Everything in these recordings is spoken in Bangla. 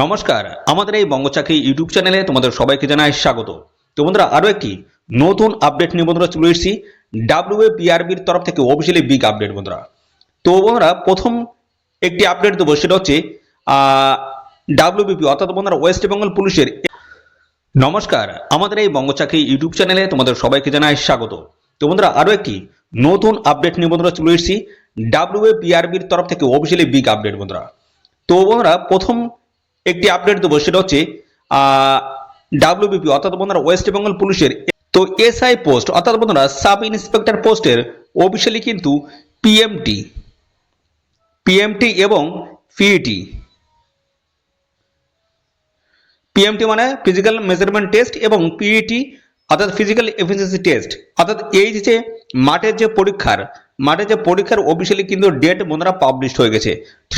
নমস্কার, আমাদের এই বঙ্গচাকরি ইউটিউব চ্যানেলে তোমাদের সবাইকে জানাই স্বাগত। তো বন্ধুরা, আরও একটি নতুন আপডেট নিয়ে বন্ধুরা চলে এসেছি। ডাব্লিউ এ পিআরবির তরফ থেকে অফিসিয়ালি বিগ আপডেট বন্ধুরা। তো বন্ধুরা, প্রথম একটি আপডেট দেবো, সেটা হচ্ছে ডাব্লিউবিপি অর্থাৎ বন্ধুরা ওয়েস্ট বেঙ্গল পুলিশের নমস্কার, আমাদের এই বঙ্গচাকরি ইউটিউব চ্যানেলে তোমাদের সবাইকে জানাই স্বাগত। তো বন্ধুরা, আরও একটি নতুন আপডেট নিয়ে বন্ধুরা চলে এসেছি। ডাব্লিউ এ পিআরবির তরফ থেকে অফিসিয়ালি বিগ আপডেট বন্ধুরা। তো বন্ধুরা, প্রথম একটি আপডেট দেবো, সেটা হচ্ছে ডাব্লিউবিপি অর্থাৎ বন্ধুরা ওয়েস্ট বেঙ্গল পুলিশের তো এসআই পোস্ট অর্থাৎ বন্ধুরা সাব ইন্সপেক্টর পোস্টের অফিসিয়ালি কিন্তু পিএমটি পিএমটি এবং পিইটি পিএমটি মানে ফিজিক্যাল মেজারমেন্ট টেস্ট এবং পিইটি অর্থাৎ ফিজিক্যাল এফিসিয়েন্সি টেস্ট অর্থাৎ এই যে মাঠের যে পরীক্ষার, মাঠের যে পরীক্ষার অফিসিয়ালি কিন্তু ডেট বন্ধুরা পাবলিশ হয়ে গেছে।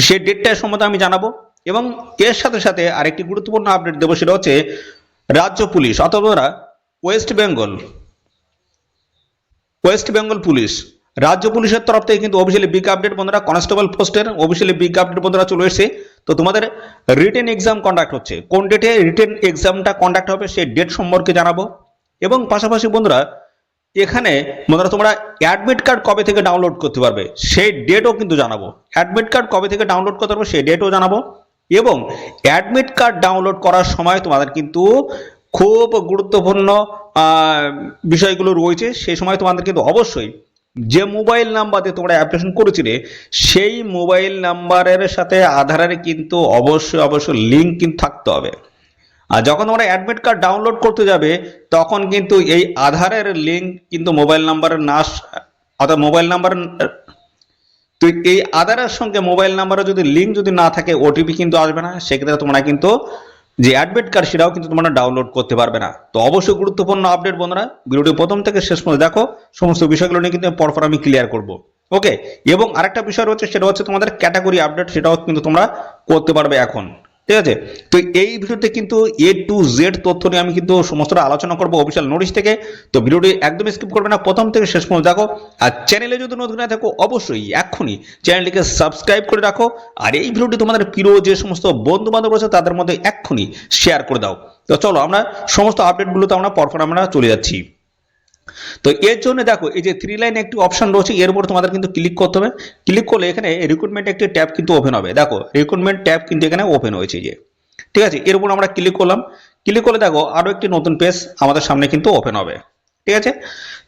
সেই ডেটটা সম্বন্ধে আমি জানাব। এবং এর সাথে সাথে আরেকটি গুরুত্বপূর্ণ আপডেট দেবো, সেটা হচ্ছে রাজ্য পুলিশ বন্ধুরা West Bengal West Bengal police, রাজ্য পুলিশের তরফ থেকে কিন্তু অফিসিয়ালি বিগ আপডেট বন্ধুরা কনস্টেবল পোস্টের অফিসিয়ালি বিগ আপডেট বন্ধুরা চলে এসেছে। তো তোমাদের রিটেন এক্সাম কন্ডাক্ট হচ্ছে। কোন ডেটে রিটেন এক্সামটা কন্ডাক্ট হবে, সেই ডেট সম্পর্কে জানাব। এবং পাশাপাশি বন্ধুরা, এখানে বন্ধুরা তোমরা অ্যাডমিট কার্ড কবে থেকে ডাউনলোড করতে পারবে, সেই ডেটও কিন্তু জানাব। অ্যাডমিট কার্ড কবে থেকে ডাউনলোড করতে পারবে, সেই ডেটও জানাব। এবং অ্যাডমিট কার্ড ডাউনলোড করার সময় তোমাদের কিন্তু খুব গুরুত্বপূর্ণ বিষয়গুলো রয়েছে। সেই সময় তোমাদের কিন্তু অবশ্যই যে মোবাইল নাম্বার তোমরা অ্যাপ্লিকেশন করেছিলে, সেই মোবাইল নাম্বারের সাথে আধারের কিন্তু অবশ্যই অবশ্যই লিঙ্ক কিন্তু থাকতে হবে। আর যখন তোমরা অ্যাডমিট কার্ড ডাউনলোড করতে যাবে, তখন কিন্তু এই আধারের লিঙ্ক কিন্তু মোবাইল নাম্বারের নাশ, অর্থাৎ মোবাইল নাম্বার তো এই আধারের সঙ্গে মোবাইল নাম্বারও যদি লিঙ্ক যদি না থাকে ওটিপি কিন্তু আসবে না। সেক্ষেত্রে তোমরা কিন্তু যে অ্যাডমিট কার্ড সেটাও কিন্তু তোমরা ডাউনলোড করতে পারবে না। তো অবশ্যই গুরুত্বপূর্ণ আপডেট বন্ধুরা, ভিডিওটি প্রথম থেকে শেষ পর্যন্ত দেখো। সমস্ত বিষয়গুলো নিয়ে কিন্তু পরপর আমি ক্লিয়ার করব। ওকে এবং আরেকটা বিষয় রয়েছে, সেটা হচ্ছে তোমাদের ক্যাটাগরি আপডেট সেটাও কিন্তু তোমরা করতে পারবে এখন। ঠিক আছে? তো এই ভিডিওতে কিন্তু এ টু জেড তথ্য নিয়ে আমি কিন্তু সমস্তটা আলোচনা করব অফিসিয়াল নোটিশ থেকে। তো ভিডিওটি একদম স্কিপ করবে না, প্রথম থেকে শেষ পর্যন্ত দেখো। আর চ্যানেলে যদি নতুন না থাকো, অবশ্যই এক্ষুনি চ্যানেলটিকে সাবস্ক্রাইব করে রাখো। আর এই ভিডিওটি তোমাদের প্রিয় যে সমস্ত বন্ধু বান্ধব রয়েছে, তাদের মধ্যে এক্ষুনি শেয়ার করে দাও। তো চলো আমরা সমস্ত আপডেটগুলোতে আমরা পরপর আমরা চলে যাচ্ছি। তো এর জন্য দেখো, এই যে থ্রি লাইন একটি অপশন রয়েছে, এর উপর তোমাদের কিন্তু ক্লিক করতে হবে। ক্লিক করলে এখানে রিক্রুটমেন্ট একটি ট্যাব কিন্তু ওপেন হবে। দেখো রিক্রুটমেন্ট ট্যাব কিন্তু এখানে ওপেন হয়েছে যে। ঠিক আছে, এর উপর আমরা ক্লিক করলাম। ক্লিক করলে দেখো আরও একটি নতুন পেজ আমাদের সামনে কিন্তু ওপেন হবে। ঠিক আছে?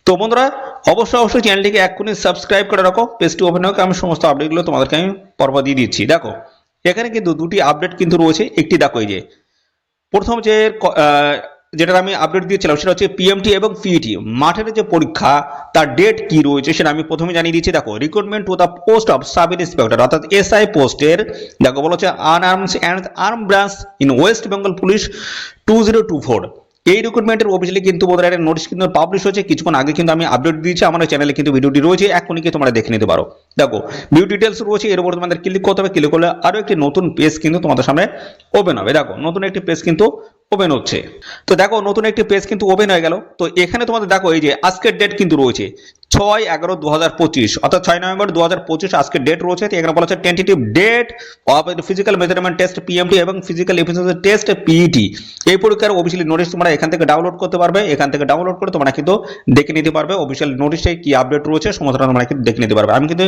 তো বন্ধুরা অবশ্যই অবশ্যই চ্যানেলটিকে এক্ষুনি সাবস্ক্রাইব করে রাখো। পেজটি ওপেন হোক, আমি সমস্ত আপডেটগুলো তোমাদেরকে আমি পরপর দিয়ে দিচ্ছি। দেখো, এখানে কিন্তু দুটি আপডেট কিন্তু রয়েছে। একটি দেখো এই যে, প্রথম যে যেটা আমি আপডেট দিয়েছিলাম সেটা হচ্ছে পিএমটি এবং পিইটি মাঠের যে পরীক্ষা, তার ডেট কি রয়েছে সেটা আমি প্রথমে জানিয়ে দিচ্ছি। দেখো recruitment to the post of sub inspector অর্থাৎ এসআই পোস্টের দেখো, বলা হচ্ছে unarmed and arm branch in West Bengal police two zero two four এই রিক্রুটমেন্টের অফিসিয়ালি কিন্তু বোধহয় একটা নোটিশ কিন্তু পাবলিশ হয়েছে। কিছুক্ষণ আগে কিন্তু আমি আপডেট দিয়েছি। আমার চ্যানেলে কিন্তু ভিডিওটি রয়েছে। এখনই কি তোমরা দেখে নিতে পারো। দেখো ভিউ ডিটেলস রয়েছে। এর উপর তোমাদের ক্লিক করতে হবে। ক্লিক করলে আরও একটি নতুন পেজ কিন্তু তোমাদের সামনে ওপেন হবে। দেখো, নতুন একটি পেজ কিন্তু ওপেন হচ্ছে। তো দেখো, নতুন একটি পেজ কিন্তু ওপেন হয়ে গেল। তো এখানে তোমাদের দেখো, এই যে আজকের ডেট কিন্তু রয়েছে। ছয় এগারো দু হাজার পঁচিশ, অর্থাৎ ছয় নভেম্বর দু হাজার পঁচিশ আজকের ডেট রয়েছে। এখানে বলা হচ্ছে tentative date of physical measurement test PMT এবং ফিজিক্যাল এফিসিয়েন্সি টেস্ট পিইটি এই পরীক্ষার অফিসিয়ালি নোটিশ তোমরা এখান থেকে ডাউনলোড করতে পারবে। এখান থেকে ডাউনলোড করে তোমরা কিন্তু দেখে নিতে পারবে অফিসিয়াল নোটিশে কি আপডেট রয়েছে সমস্তটা তোমরা কিন্তু দেখে নিতে পারবে। আমি কিন্তু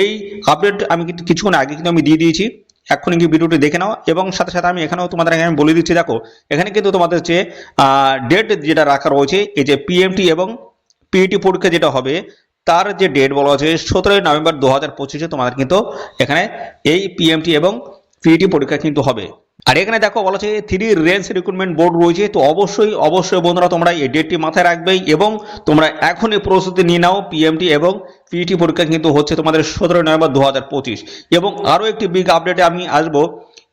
এই আপডেট আমি কিন্তু কিছুক্ষণ আগে কিন্তু আমি দিয়ে দিয়েছি। এক্ষুনি কি ভিডিওটি দেখে নাও এবং সাথে সাথে আমি এখানেও তোমাদের আমি বলে দিচ্ছি, দেখো, এখানে কিন্তু তোমাদের যে ডেট যেটা রাখা রয়েছে, এই যে পিএমটি এবং পিইটি পরীক্ষা যেটা হবে, তার যে ডেট বলা হচ্ছে সতেরোই নভেম্বর দু হাজার পঁচিশে তোমাদের কিন্তু এখানে এই পিএমটি এবং পিইটি পরীক্ষা কিন্তু হবে। আর এখানে দেখো বলা হচ্ছে থ্রি রেঞ্জ রিক্রুটমেন্ট বোর্ড রয়েছে, তো অবশ্যই অবশ্যই বন্ধুরা তোমরা এই ডেটটি মাথায় রাখবেই এবং তোমরা এখনই প্রস্তুতি নিয়ে নাও পিএমটি এবং পিইটি পরীক্ষা কিন্তু হচ্ছে তোমাদের সতেরোই নভেম্বর দু হাজার পঁচিশ। এবং আরও একটি বিগ আপডেটে আমি আসব।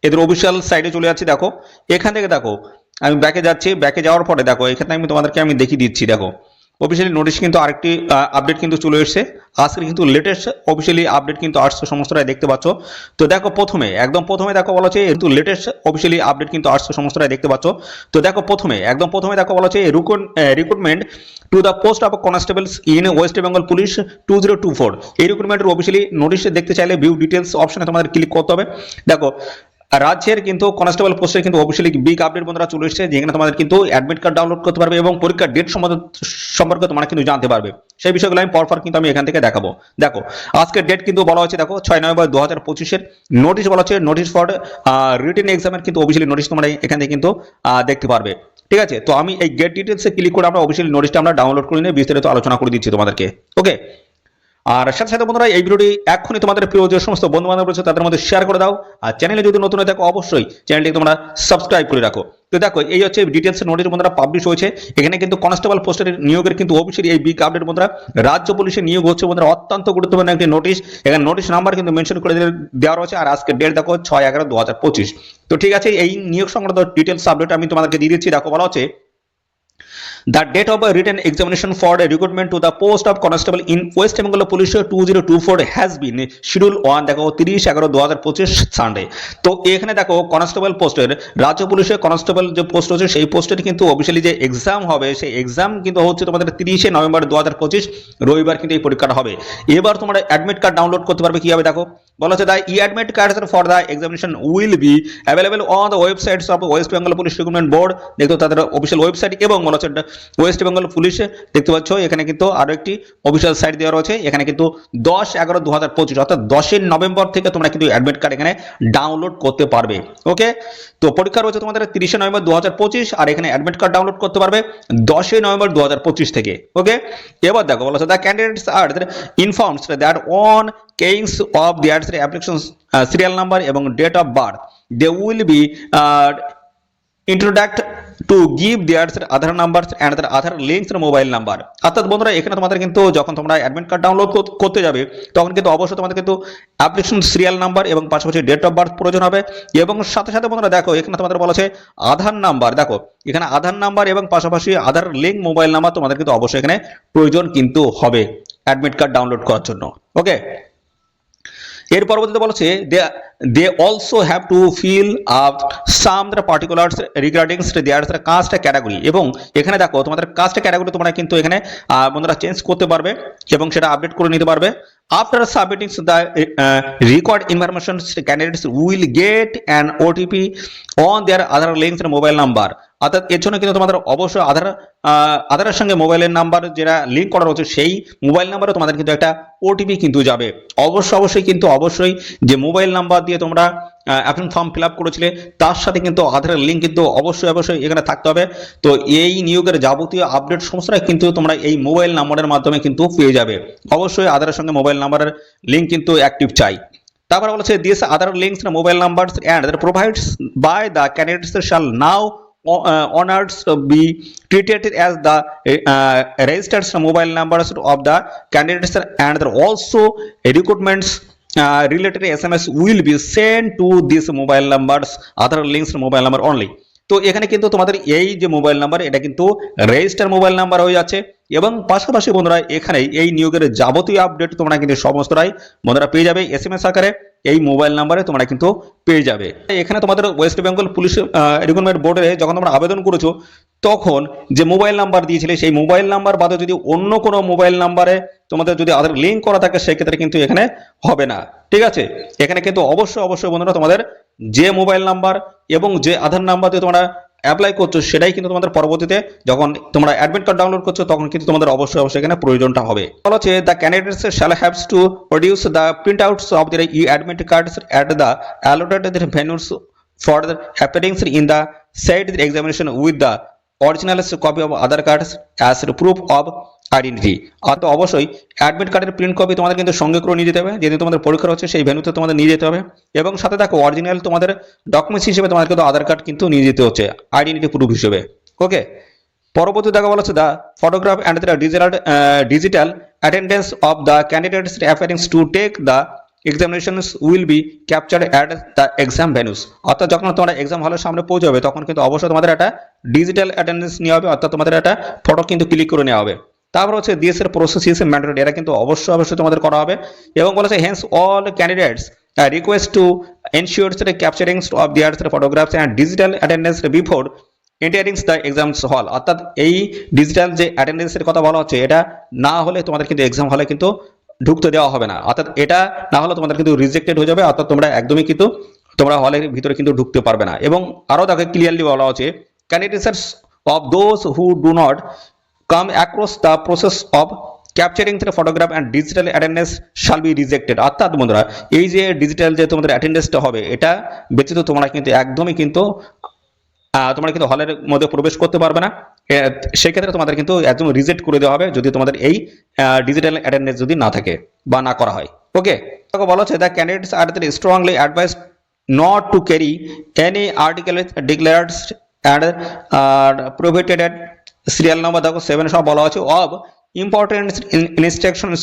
এদের অফিসিয়াল সাইডে চলে যাচ্ছি, দেখো। এখান থেকে দেখো, আমি ব্যাকে যাচ্ছি। ব্যাকে যাওয়ার পরে দেখো, এখানে আমি তোমাদেরকে আমি দেখিয়ে দিচ্ছি, দেখো। অফিসিয়ালি নোটিশ কিন্তু আরেকটি আপডেট কিন্তু চলে এসেছে। আজকে কিন্তু লেটেস্ট অফিসিয়ালি আপডেট কিন্তু আসছে সমস্তটাই দেখতে পাচ্ছ। তো দেখো প্রথমে, একদম প্রথমে দেখো বলা হচ্ছে, কিন্তু লেটেস্ট অফিসিয়ালি আপডেট কিন্তু আসছে সমস্তটাই দেখতে পাচ্ছ। তো দেখো প্রথমে, একদম প্রথমে দেখো বলা হচ্ছে recruitment to the post of constables in West Bengal police two zero two four এই রিক্রুটমেন্টের অফিসিয়ালি নোটিশ দেখতে চাইলে ভিউ ডিটেলস অপশনে তোমাদের ক্লিক করতে হবে। দেখো রাজ্যের কিন্তু কনস্টেবল পোস্টে কিন্তু অফিসিয়ালি বিগ আপডেট বন্ধুরা চলে এসেছে, যেখানে তোমাদের কিন্তু অ্যাডমিট কার্ড ডাউনলোড করতে পারবে এবং পরীক্ষার ডেট সম্পর্কে তোমরা কিন্তু জানতে পারবে। সেই বিষয়গুলো আমি পরপর কিন্তু আমি এখান থেকে দেখাবো। দেখো, আজকের ডেট কিন্তু বলা হয়েছে, দেখো, ছয় নভেম্বর দু হাজার পঁচিশের। নোটিশ বলা হচ্ছে নোটিশ ফর রিটেন এক্সামের কিন্তু অফিসিয়ালি নোটিশ তোমরা এখান থেকে কিন্তু দেখতে পারবে। ঠিক আছে, তো আমি এই গেট ডিটেলসে ক্লিক করে আমরা অফিসিয়ালি নোটিশটা আমরা ডাউনলোড করে নিয়ে বিস্তারিত আলোচনা করে দিচ্ছি তোমাদেরকে। ওকে আর সাথে সাথে বন্ধুরা, এই ভিডিওটি এক্ষুনি তোমাদের প্রিয় যে সমস্ত বন্ধু বান্ধব রয়েছে, তাদের মধ্যে শেয়ার করে দাও। আর চ্যানেলে যদি নতুন হয়ে থাকো, অবশ্যই চ্যানেলটি তোমরা সাবস্ক্রাইব করে রাখো। তো দেখো, এই হচ্ছে ডিটেলস নোটিশ বন্ধুরা পাবলিশ হয়েছে। এখানে কিন্তু কনস্টেবল পোস্টের নিয়োগের কিন্তু অফিসিয়ালি এই বিগ আপডেট বন্ধুরা, রাজ্য পুলিশের নিয়োগ হচ্ছে বন্ধুরা, অত্যন্ত গুরুত্বপূর্ণ একটি নোটিশ এখানে নোটিশ নাম্বার কিন্তু মেনশন করে দেওয়া রয়েছে। আর আজকে ডেট দেখো, ছয় এগারো দু তো ঠিক আছে, এই নিয়োগ সংক্রান্ত ডিটেলস আপডেট আমি তোমাদেরকে দিয়ে দিচ্ছি। দেখো, বলা হচ্ছে The date of a written examination for a recruitment to the post of constable in West Bengal Police 2024 has been scheduled on, দেখো, তিরিশ এগারো দু হাজার পঁচিশ সানডে তো এখানে দেখো কনস্টেবল পোস্টের রাজ্য পুলিশের কনস্টেবল যে পোস্ট হচ্ছে সেই পোস্টের কিন্তু অফিসিয়ালি যে এক্সাম হবে, সেই এক্সাম কিন্তু হচ্ছে তোমাদের তিরিশে নভেম্বর দু হাজার পঁচিশ, রবিবার কিন্তু এই পরীক্ষাটা হবে। এবার তোমরা অ্যাডমিট কার্ড ডাউনলোড করতে পারবে কীভাবে দেখো? বলা হচ্ছে the e admit card for the examination will be available on the websites of West Bengal police recruitment board দেখতো তাদের অফিসিয়াল ওয়েবসাইট এবং বলা হচ্ছে ওয়েস্ট বেঙ্গল পুলিশে দেখতে পাচ্ছ, এখানে কিন্তু আরও একটি অফিসিয়াল সাইট দেওয়া রয়েছে। এখানে কিন্তু দশ এগারো দু হাজার পঁচিশ, অর্থাৎ দশই নভেম্বর থেকে তোমরা কিন্তু অ্যাডমিট কার্ড এখানে ডাউনলোড করতে পারবে। ওকে তো পরীক্ষা রয়েছে তোমাদের তিরিশে নভেম্বর দু হাজার পঁচিশ, আর এখানে অ্যাডমিট কার্ড ডাউনলোড করতে পারবে দশই নভেম্বর দু হাজার পঁচিশ থেকে। ওকে এবার দেখো, বলা the candidates are informs that on keying of the application serial number এবং date of birth they will be introduct to give their Aadhaar number and তার আধার লিঙ্কস মোবাইল নাম্বার অর্থাৎ বন্ধুরা, এখানে তোমাদের কিন্তু যখন তোমরা অ্যাডমিট কার্ড ডাউনলোড করতে যাবে, তখন কিন্তু অবশ্যই তোমাদের কিন্তু অ্যাপ্লিকেশন সিরিয়াল নাম্বার এবং পাশাপাশি ডেট অফ বার্থ প্রয়োজন হবে। এবং সাথে সাথে বন্ধুরা, দেখো, এখানে তোমাদের বলা আছে আধার নাম্বার দেখো, এখানে আধার নাম্বার এবং পাশাপাশি আধার লিঙ্ক মোবাইল নাম্বার তোমাদের কিন্তু অবশ্যই এখানে প্রয়োজন কিন্তু হবে অ্যাডমিট কার্ড ডাউনলোড করার জন্য। ওকে এর পরবর্তীতে বলছে they they also have to fill up some the particulars regarding their caste category এবং এখানে দেখো, তোমাদের কাস্ট ক্যাটাগরি তোমরা কিন্তু এখানে বন্ধুরা চেঞ্জ করতে পারবে এবং সেটা আপডেট করে নিতে পারবে। After submitting the record information candidates will get an OTP on their Aadhaar links mobile number অর্থাৎ এর জন্য কিন্তু তোমাদের অবশ্যই আধার আধারের সঙ্গে মোবাইলের নাম্বার যেটা লিঙ্ক করা রয়েছে সেই মোবাইল নাম্বারে তোমাদের কিন্তু একটা ওটিপি কিন্তু যাবে। অবশ্যই অবশ্যই কিন্তু অবশ্যই যে মোবাইল নাম্বার দিয়ে তোমরা অ্যাপ্লিকেশন ফর্ম ফিল আপ করেছিলে, তার সাথে কিন্তু আধারের লিঙ্ক কিন্তু অবশ্যই অবশ্যই এখানে থাকতে হবে। তো এই নিয়োগের যাবতীয় আপডেট সমস্তটাই কিন্তু তোমরা এই মোবাইল নাম্বারের মাধ্যমে কিন্তু পেয়ে যাবে। অবশ্যই আধারের সঙ্গে মোবাইল নাম্বারের লিঙ্ক কিন্তু অ্যাক্টিভ চাই। তারপর বলেছে this Aadhaar links mobile numbers and provides by the candidates shall now onwards be treated as the registered mobile number of the candidates and the also recruitments related S M S will be send to this mobile numbers Aadhaar links mobile number only তো এখানে কিন্তু তোমাদের এই যে মোবাইল নাম্বার এটা কিন্তু রেজিস্টার মোবাইল নাম্বার হয়ে যাচ্ছে। এবং পাশাপাশি বন্ধুরা এখানে এই নিয়োগের যাবতীয় আপডেট তোমরা কিন্তু সমস্তরাই বন্ধুরা পেয়ে যাবে এস এম এস আকারে। এই মোবাইল নাম্বারে তোমরা কিন্তু পেয়ে যাবে। এখানে তোমাদের ওয়েস্ট বেঙ্গল পুলিশ রিক্রুটমেন্ট বোর্ডে যখন তোমরা আবেদন করেছ, তখন যে মোবাইল নাম্বার দিয়েছিলে, সেই মোবাইল নাম্বার বাদে যদি অন্য কোনো মোবাইল নাম্বারে তোমাদের যদি আধার লিঙ্ক করা থাকে, সেক্ষেত্রে কিন্তু এখানে হবে না। ঠিক আছে? এখানে কিন্তু অবশ্যই অবশ্যই বন্ধুরা তোমাদের যে মোবাইল নাম্বার এবং যে আধার নাম্বার দিয়ে তোমরা অ্যাপ্লাই করছ সেটাই কিন্তু তোমাদের পরবর্তীতে যখন তোমরা অ্যাডমিট কার্ড ডাউনলোড করছ, তখন কিন্তু তোমাদের অবশ্যই অবশ্যই এখানে প্রয়োজনটা হবে। বলা হচ্ছে the candidates shall haves to produce the print outs of the e admit cards at the alloted venues for the happenings in the side examination with the original copy of Aadhaar card as proof of identity আর তো অবশ্যই অ্যাডমিট কার্ডের প্রিন্ট কপি তোমাদের কিন্তু সঙ্গে করে নিয়ে যেতে হবে। যেদিন তোমাদের পরীক্ষা হচ্ছে, সেই ভেনুতে তোমাদের নিয়ে যেতে হবে। এবং সাথে দেখো অরিজিনাল তোমাদের ডকুমেন্টস হিসেবে তোমাদের কিন্তু আধার কার্ড কিন্তু নিয়ে যেতে হচ্ছে আইডেন্টিটি প্রুফ হিসেবে। ওকে পরবর্তী দেখা বলা হচ্ছে the photograph and the digital digital attendance of the candidates appearings to take the examinations will be capture at the exam venues অর্থাৎ যখন তোমরা এক্সাম হলের সামনে পৌঁছাবে, তখন কিন্তু অবশ্যই তোমাদের একটা ডিজিটাল অ্যাটেন্ডেন্স নেওয়া হবে, অর্থাৎ তোমাদের একটা ফটো কিন্তু ক্লিক করে নেওয়া হবে। তারপর হচ্ছে দিয়েসের প্রসেস হিসেবে ম্যান্ডেটরি এটা কিন্তু অবশ্যই অবশ্যই তোমাদের করা হবে। এবং বলেছে hence all candidates request to ensure capturing of their photographs and digital attendance before enterings the exams hall অর্থাৎ এই ডিজিটাল যে অ্যাটেন্ডেন্সের কথা বলা হচ্ছে, এটা না হলে তোমাদের কিন্তু এক্সাম হলে কিন্তু ঢুকতে দেওয়া হবে না। অর্থাৎ এটা না হলে তোমাদের কিন্তু রিজেক্টেড হয়ে যাবে, অর্থাৎ তোমরা একদমই কিন্তু তোমরা হলের ভিতরে কিন্তু ঢুকতে পারবে না। এবং আরও তাকে ক্লিয়ারলি বলা হচ্ছে candidates of those who do not come across the process of capturing the photograph and digital attendance shall be rejected অর্থাৎ বন্ধুরা, এই যে ডিজিটাল যে তোমাদের অ্যাটেন্ডেন্সটা হবে, এটা ব্যতীত তোমরা কিন্তু একদমই কিন্তু তোমরা কিন্তু হলের মধ্যে প্রবেশ করতে পারবে না। সেক্ষেত্রে তোমাদের কিন্তু একদম রিজেক্ট করে দেওয়া হবে যদি তোমাদের এই ডিজিটাল অ্যাটেন্ডেন্স যদি না থাকে বা না করা হয়। ওকে বলা হচ্ছে the candidates are strongly advise to carry any article declared and uh, prohibited serial number দেখো সেভেন সব বলা আছে of important instructions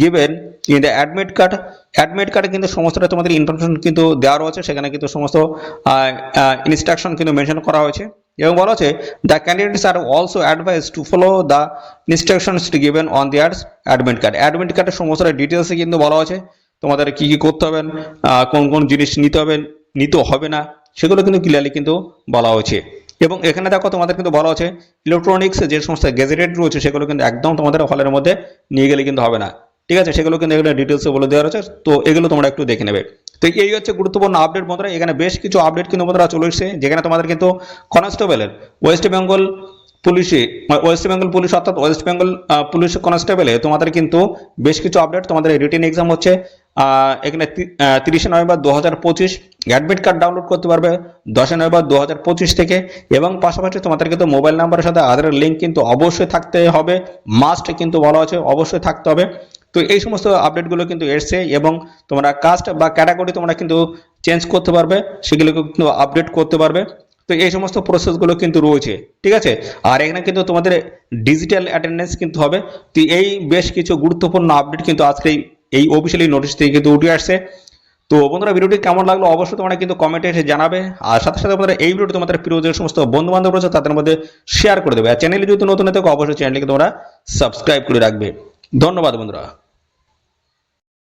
given in the admit card admit কার্ডে কিন্তু সমস্তটা তোমাদের ইনফরমেশন কিন্তু দেওয়া রয়েছে সেখানে কিন্তু সমস্ত ইনস্ট্রাকশন কিন্তু মেনশন করা হয়েছে। এবং বলা হচ্ছে the candidates are also advise to follow the instructions given on their admit card admit কার্ডের সমস্ত ডিটেলসে কিন্তু বলা আছে তোমাদের কি কি করতে হবে কোন কোন জিনিস নিতে হবে নিতে হবে না, সেগুলো কিন্তু ক্লিয়ারলি কিন্তু বলা হয়েছে। এবং এখানে দেখো তোমাদের কিন্তু বলা হচ্ছে ইলেকট্রনিক্স যে সমস্ত গ্যাজেটেড রয়েছে, সেগুলো কিন্তু একদম তোমাদের হলের মধ্যে নিয়ে গেলে কিন্তু হবে না। ঠিক আছে, সেগুলো কিন্তু এগুলো ডিটেলসে বলে দেওয়া রয়েছে, তো এগুলো তোমরা একটু দেখে নেবে। তো এই হচ্ছে গুরুত্বপূর্ণ আপডেট বন্ধুরা। এখানে বেশ কিছু আপডেট কিন্তু বন্ধুরা চলে এসেছে। যেখানে তোমাদের কিন্তু কনস্টেবলের ওয়েস্ট বেঙ্গল পুলিশে ওয়েস্ট বেঙ্গল পুলিশ অর্থাৎ ওয়েস্ট বেঙ্গল পুলিশ কনস্টেবলে তোমাদের কিন্তু বেশ কিছু আপডেট তোমাদের রিটেন এক্সাম হচ্ছে এখানে তিরিশে নভেম্বর দু হাজার পঁচিশ। অ্যাডমিট কার্ড ডাউনলোড করতে পারবে দশই নভেম্বর দু হাজার পঁচিশ থেকে। এবং পাশাপাশি তোমাদের কিন্তু মোবাইল নাম্বারের সাথে আধারের লিঙ্ক কিন্তু অবশ্যই থাকতে হবে। মাস্ট কিন্তু বলা আছে, অবশ্যই থাকতে হবে। তো এই সমস্ত আপডেটগুলো কিন্তু এসছে এবং তোমরা কাস্ট বা ক্যাটাগরি তোমরা কিন্তু চেঞ্জ করতে পারবে সেগুলোকে কিন্তু আপডেট করতে পারবে। তো এই সমস্ত প্রসেসগুলো কিন্তু রয়েছে, ঠিক আছে? আর এখানে কিন্তু তোমাদের ডিজিটাল অ্যাটেন্ডেন্স কিন্তু হবে। তো এই বেশ কিছু গুরুত্বপূর্ণ আপডেট কিন্তু আজকে এই- অফিসিয়ালি নোটিশ থেকে কিন্তু উঠে আসছে। তো বন্ধুরা, ভিডিওটি কেমন লাগল অবশ্যই তোমরা কিন্তু কমেন্টে এসে জানাবে। আর সাথে সাথে তোমাদের এই ভিডিওটি তোমাদের প্রিয় যে সমস্ত বন্ধু বান্ধব রয়েছে, তাদের মধ্যে শেয়ার করে দেবে। আর চ্যানেলে যদি নতুন হয়ে থাকো, অবশ্যই চ্যানেলটিকে তোমরা সাবস্ক্রাইব করে রাখবে। ধন্যবাদ বন্ধুরা।